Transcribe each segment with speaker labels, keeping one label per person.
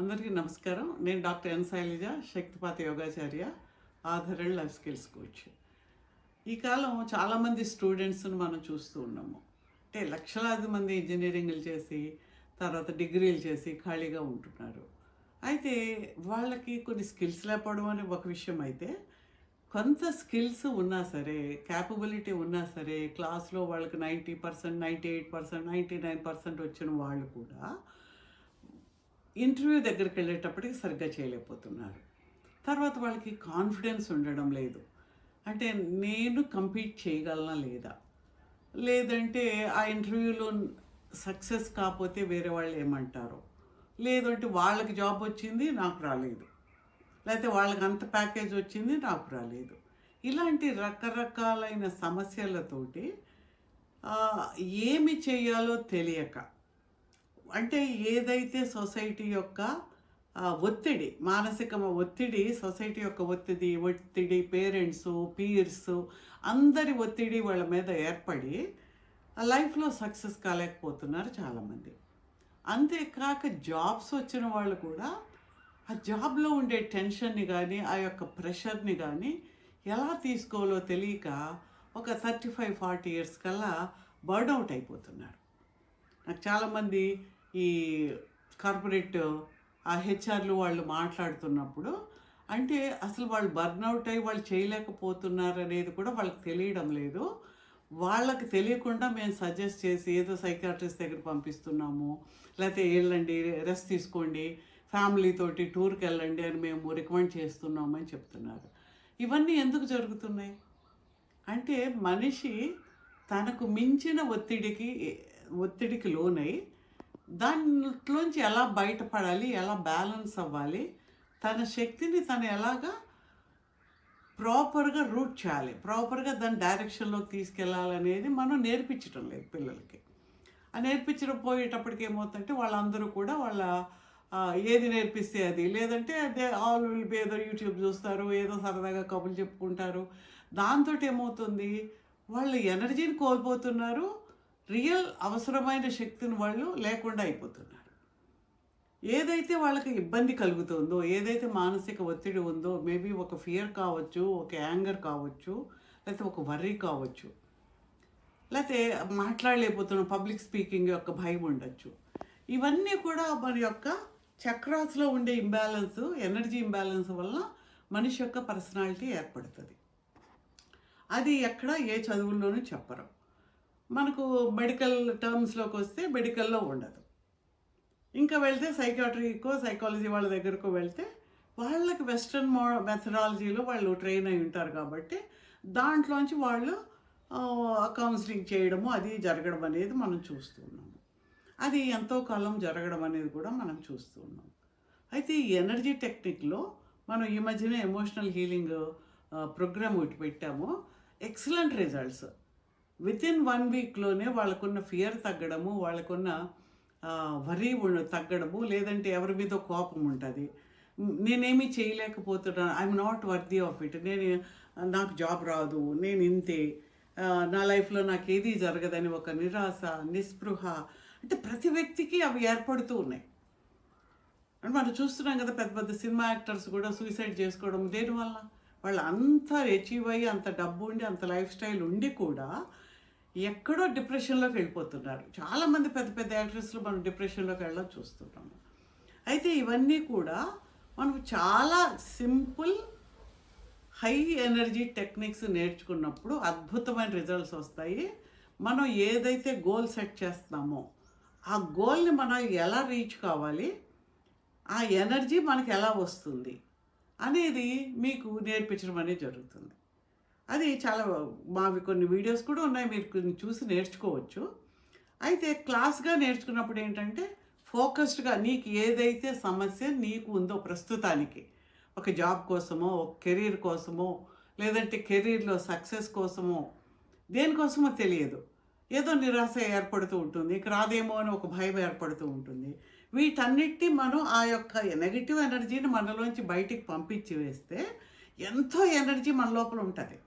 Speaker 1: అందరికీ నమస్కారం. నేను డాక్టర్ ఎన్ శైలజ శక్తిపాత యోగాచార్య ఆధారణ లైఫ్ స్కిల్స్ కోచ్. ఈ కాలం చాలామంది స్టూడెంట్స్ని మనం చూస్తూ ఉన్నాము. అంటే లక్షలాది మంది ఇంజనీరింగ్లు చేసి తర్వాత డిగ్రీలు చేసి ఖాళీగా ఉంటున్నారు. అయితే వాళ్ళకి కొన్ని స్కిల్స్ లేకపోవడం అనే ఒక విషయం అయితే కొంత స్కిల్స్ ఉన్నా సరే క్యాపబిలిటీ ఉన్నా సరే క్లాస్లో వాళ్ళకి ninety percent ninety eight percent ninety nine percent వచ్చిన వాళ్ళు కూడా ఇంటర్వ్యూ దగ్గరికి వెళ్ళేటప్పటికి సరిగ్గా చేయలేకపోతున్నారు. తర్వాత వాళ్ళకి కాన్ఫిడెన్స్ ఉండడం లేదు. అంటే నేను కంపీట్ చేయగలనా లేదా? లేదంటే ఆ ఇంటర్వ్యూలో సక్సెస్ కాకపోతే వేరే వాళ్ళు ఏమంటారు? లేదంటే వాళ్ళకి జాబ్ వచ్చింది నాకు రాలేదు. లేకపోతే వాళ్ళకి అంత ప్యాకేజ్ వచ్చింది నాకు రాలేదు. ఇలాంటి రకరకాలైన సమస్యలతోటి ఏమి చేయాలో తెలియక అంటే ఏదైతే సొసైటీ యొక్క ఒత్తిడి మానసిక ఒత్తిడి సొసైటీ యొక్క ఒత్తిడి ఒత్తిడి పేరెంట్స్ పీర్స్ అందరి ఒత్తిడి వాళ్ళ మీద ఏర్పడి లైఫ్లో సక్సెస్ కాలేకపోతున్నారు చాలామంది. అంతేకాక జాబ్స్ వచ్చిన వాళ్ళు కూడా ఆ జాబ్లో ఉండే టెన్షన్ని కానీ ఆ యొక్క ప్రెషర్ని కానీ ఎలా తీసుకోవాలో తెలియక ఒక థర్టీ ఫైవ్ ఫార్టీ ఇయర్స్ కల్లా బర్న్అవుట్ అయిపోతున్నారు. నాకు చాలామంది ఈ కార్పొరేట్ ఆ హెచ్ఆర్లు వాళ్ళు మాట్లాడుతున్నప్పుడు అంటే అసలు వాళ్ళు బర్న్అవుట్ అయ్యి వాళ్ళు చేయలేకపోతున్నారు అనేది కూడా వాళ్ళకి తెలియడం లేదు. వాళ్ళకి తెలియకుండా మేము సజెస్ట్ చేసి ఏదో సైకాట్రిస్ట్ దగ్గర పంపిస్తున్నాము. లేకపోతే వెళ్ళండి రెస్ట్ తీసుకోండి ఫ్యామిలీతోటి టూర్కి వెళ్ళండి అని మేము రికమెండ్ చేస్తున్నాము అని చెప్తున్నారు. ఇవన్నీ ఎందుకు జరుగుతున్నాయి? అంటే మనిషి తనకు మించిన ఒత్తిడికి ఒత్తిడికి లోనై దాంట్లోంచి ఎలా బయటపడాలి ఎలా బ్యాలెన్స్ అవ్వాలి తన శక్తిని తను ఎలాగా ప్రాపర్గా రూట్ చేయాలి ప్రాపర్గా దాని డైరెక్షన్లోకి తీసుకెళ్ళాలనేది మనం నేర్పించడం లేదు పిల్లలకి. ఆ నేర్పించడం పోయేటప్పటికి ఏమవుతుందంటే వాళ్ళందరూ కూడా వాళ్ళ ఏది నేర్పిస్తే అది. లేదంటే అదే ఆల్ విల్ బి ఏదో యూట్యూబ్ చూస్తారు ఏదో సరదాగా కబుర్లు చెప్పుకుంటారు. దాంతో ఏమవుతుంది? వాళ్ళు ఎనర్జీని కోల్పోతున్నారు రియల్ అవసరమైన శక్తిని వాళ్ళు లేకుండా అయిపోతున్నారు. ఏదైతే వాళ్ళకి ఇబ్బంది కలుగుతుందో ఏదైతే మానసిక ఒత్తిడి ఉందో మేబీ ఒక ఫియర్ కావచ్చు ఒక యాంగర్ కావచ్చు లేకపోతే ఒక వర్రీ కావచ్చు లేకపోతే మాట్లాడలేకపోతున్న పబ్లిక్ స్పీకింగ్ యొక్క భయం ఉండొచ్చు. ఇవన్నీ కూడా మన యొక్క చక్రాస్లో ఉండే ఇంబ్యాలెన్స్ ఎనర్జీ ఇంబ్యాలెన్స్ వల్ల మనిషి యొక్క పర్సనాలిటీ ఏర్పడుతుంది. అది ఎక్కడ ఏ చదువుల్లోనూ చెప్పరు. మనకు మెడికల్ టర్మ్స్లోకి వస్తే మెడికల్లో ఉండదు. ఇంకా వెళ్తే సైకాట్రికో సైకాలజీ వాళ్ళ దగ్గరకు వెళ్తే వాళ్ళకి వెస్ట్రన్ మో మెథడాలజీలో వాళ్ళు ట్రైన్ అయి ఉంటారు కాబట్టి దాంట్లోంచి వాళ్ళు కౌన్సిలింగ్ చేయడము అది జరగడం అనేది మనం చూస్తూ ఉన్నాము. అది ఎంతో కాలం జరగడం అనేది కూడా మనం చూస్తూ ఉన్నాం అయితే ఈ ఎనర్జీ టెక్నిక్లో మనం ఈ మధ్యన ఎమోషనల్ హీలింగ్ ప్రోగ్రామ్ ఒకటి పెట్టాము. Excellent results with in one వీక్లోనే వాళ్ళకున్న ఫియర్ తగ్గడము వాళ్ళకున్న వరి తగ్గడము లేదంటే ఎవరి మీద కోపం ఉంటుంది. నేనేమీ చేయలేకపోతున్నాను. I'm not worthy of it నేను నాకు జాబ్ రాదు. నేను ఇంతే. నా లైఫ్లో నాకు ఏది జరగదని ఒక నిరాశ నిస్పృహ అంటే ప్రతి వ్యక్తికి అవి ఏర్పడుతూ ఉన్నాయి. అంటే మనం చూస్తున్నాం కదా పెద్ద పెద్ద సినిమా యాక్టర్స్ కూడా సూసైడ్ చేసుకోవడం దేనివల్ల? వాళ్ళు అంత అచీవ్ అయ్యి అంత డబ్బు ఉండి అంత లైఫ్ స్టైల్ ఉండి కూడా ఎక్కడో డిప్రెషన్లోకి వెళ్ళిపోతున్నారు. చాలామంది పెద్ద పెద్ద యాక్ట్రెస్లు మనం డిప్రెషన్లోకి వెళ్ళడం చూస్తున్నాము అయితే ఇవన్నీ కూడా మనం చాలా సింపుల్ హై ఎనర్జీ టెక్నిక్స్ నేర్చుకున్నప్పుడు అద్భుతమైన రిజల్ట్స్ వస్తాయి. మనం ఏదైతే గోల్ సెట్ చేస్తున్నామో ఆ గోల్ని మనం ఎలా రీచ్ కావాలి? ఆ ఎనర్జీ మనకు ఎలా వస్తుంది? అనేది మీకు నేర్పించడం అనేది జరుగుతుంది. అది చాలా మావి కొన్ని వీడియోస్ కూడా ఉన్నాయి మీరు కొన్ని చూసి నేర్చుకోవచ్చు. అయితే క్లాస్గా నేర్చుకున్నప్పుడు ఏంటంటే ఫోకస్డ్గా నీకు ఏదైతే సమస్య నీకు ఉందో ప్రస్తుతానికి ఒక జాబ్ కోసమో ఒక కెరీర్ కోసమో లేదంటే కెరీర్లో సక్సెస్ కోసమో దేనికోసమో తెలియదు. ఏదో నిరాశ ఏర్పడుతూ ఉంటుంది ఇక రాదేమో అని ఒక భయం ఏర్పడుతూ ఉంటుంది. వీటన్నిటి మనం ఆ యొక్క నెగిటివ్ ఎనర్జీని మనలోంచి బయటికి పంపించి వేస్తే ఎంతో ఎనర్జీ మన లోపల ఉంటుంది.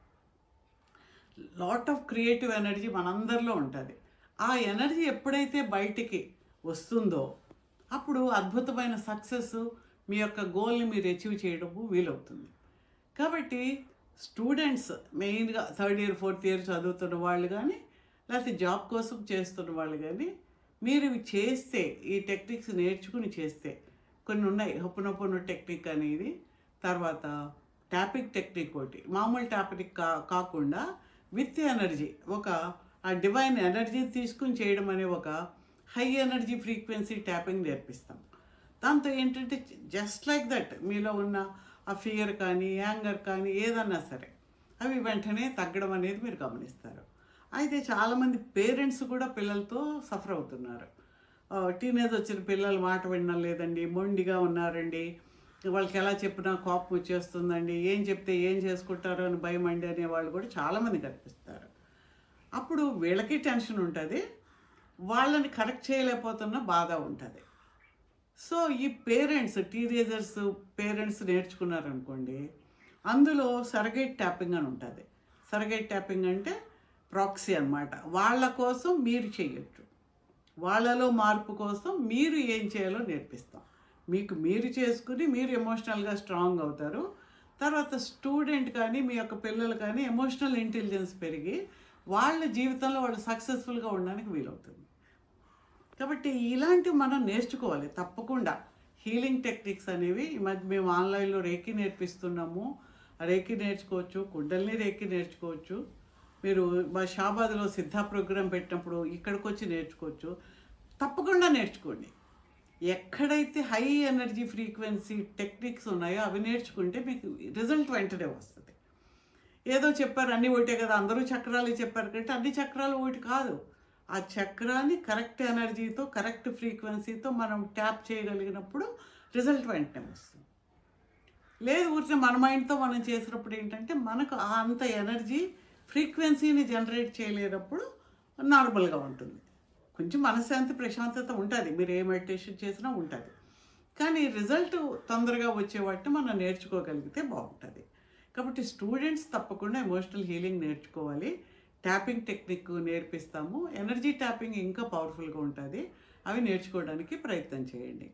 Speaker 1: లాట్ ఆఫ్ క్రియేటివ్ ఎనర్జీ మనందరిలో ఉంటుంది. ఆ ఎనర్జీ ఎప్పుడైతే బయటికి వస్తుందో అప్పుడు అద్భుతమైన సక్సెస్ మీ యొక్క గోల్ని మీరు అచీవ్ చేయడము వీలవుతుంది. కాబట్టి స్టూడెంట్స్ మెయిన్గా థర్డ్ ఇయర్ ఫోర్త్ ఇయర్ చదువుతున్న వాళ్ళు కానీ లేకపోతే జాబ్ కోసం చేస్తున్న వాళ్ళు కానీ మీరు ఇవి చేస్తే ఈ టెక్నిక్స్ నేర్చుకుని చేస్తే కొన్ని ఉన్నాయి. హొప్పనొప్పను టెక్నిక్ అనేది తర్వాత ట్యాపింగ్ టెక్నిక్ ఒకటి. మామూలు ట్యాపింగ్ కా కాకుండా విత్ ఎనర్జీ ఒక ఆ డివైన్ ఎనర్జీ తీసుకుని చేయడం అనే ఒక హై ఎనర్జీ ఫ్రీక్వెన్సీ ట్యాపింగ్ నేర్పిస్తాం. దాంతో ఏంటంటే జస్ట్ లైక్ దట్ మీలో ఉన్న ఆ ఫియర్ కానీ యాంగర్ కానీ ఏదన్నా సరే అవి వెంటనే తగ్గడం అనేది మీరు గమనిస్తారు. అయితే చాలామంది పేరెంట్స్ కూడా పిల్లలతో సఫర్ అవుతున్నారు. టీనేజ్ వచ్చిన పిల్లలు మాట వినడం లేదండి మొండిగా ఉన్నారండి వాళ్ళకి ఎలా చెప్పినా కోపం వచ్చేస్తుందండి. ఏం చెప్తే ఏం చేసుకుంటారో అని భయం అండి అనే వాళ్ళు కూడా చాలామంది కనిపిస్తారు. అప్పుడు వీళ్ళకి టెన్షన్ ఉంటుంది. వాళ్ళని కరెక్ట్ చేయలేకపోతున్న బాధ ఉంటుంది. సో ఈ పేరెంట్స్ టీనేజర్స్ పేరెంట్స్ నేర్చుకున్నారనుకోండి అందులో సరగేట్ ట్యాపింగ్ అని ఉంటుంది. సరగేట్ ట్యాపింగ్ అంటే ప్రాక్సీ అన్నమాట. వాళ్ళ కోసం మీరు చేయొచ్చు వాళ్ళలో మార్పు కోసం మీరు ఏం చేయాలో నేర్పిస్తాం. మీకు మీరు చేసుకుని మీరు ఎమోషనల్గా స్ట్రాంగ్ అవుతారు. తర్వాత స్టూడెంట్ కానీ మీ యొక్క పిల్లలు కానీ ఎమోషనల్ ఇంటెలిజెన్స్ పెరిగి వాళ్ళ జీవితంలో వాళ్ళు సక్సెస్ఫుల్గా ఉండడానికి వీలవుతుంది. కాబట్టి ఇలాంటివి మనం నేర్చుకోవాలి. తప్పకుండా. హీలింగ్ టెక్నిక్స్ అనేవి ఈ మధ్య మేము ఆన్లైన్లో రేకి నేర్పిస్తున్నాము. రేకి నేర్చుకోవచ్చు కుండల్ని రేకి నేర్చుకోవచ్చు. మీరు మా షాబాద్లో సిద్ధ ప్రోగ్రాం పెట్టినప్పుడు ఇక్కడికి వచ్చి నేర్చుకోవచ్చు. తప్పకుండా నేర్చుకోండి. ఎక్కడైతే హై ఎనర్జీ ఫ్రీక్వెన్సీ టెక్నిక్స్ ఉన్నాయో అవి నేర్చుకుంటే మీకు రిజల్ట్ వెంటనే వస్తుంది. ఏదో చెప్పారు అన్ని ఒకటే కదా అందరూ చక్రాలు చెప్పారు కంటే అన్ని చక్రాలు ఒకటి కాదు. ఆ చక్రాన్ని కరెక్ట్ ఎనర్జీతో కరెక్ట్ ఫ్రీక్వెన్సీతో మనం ట్యాప్ చేయగలిగినప్పుడు రిజల్ట్ వెంటనే వస్తుంది. లేదు ఊరికే మన మైండ్తో మనం చేసినప్పుడు ఏంటంటే మనకు అంత ఎనర్జీ ఫ్రీక్వెన్సీని జనరేట్ చేయలేనప్పుడు నార్మల్గా ఉంటుంది. కొంచెం మనశ్శాంతి ప్రశాంతత ఉంటుంది. మీరు ఏ మెడిటేషన్ చేసినా ఉంటుంది. కానీ రిజల్ట్ తొందరగా వచ్చే వాటిని మనం నేర్చుకోగలిగితే బాగుంటుంది. కాబట్టి స్టూడెంట్స్ తప్పకుండా ఎమోషనల్ హీలింగ్ నేర్చుకోవాలి. ట్యాపింగ్ టెక్నిక్ నేర్పిస్తాము. ఎనర్జీ ట్యాపింగ్ ఇంకా పవర్ఫుల్గా ఉంటుంది. అవి నేర్చుకోవడానికి ప్రయత్నం చేయండి.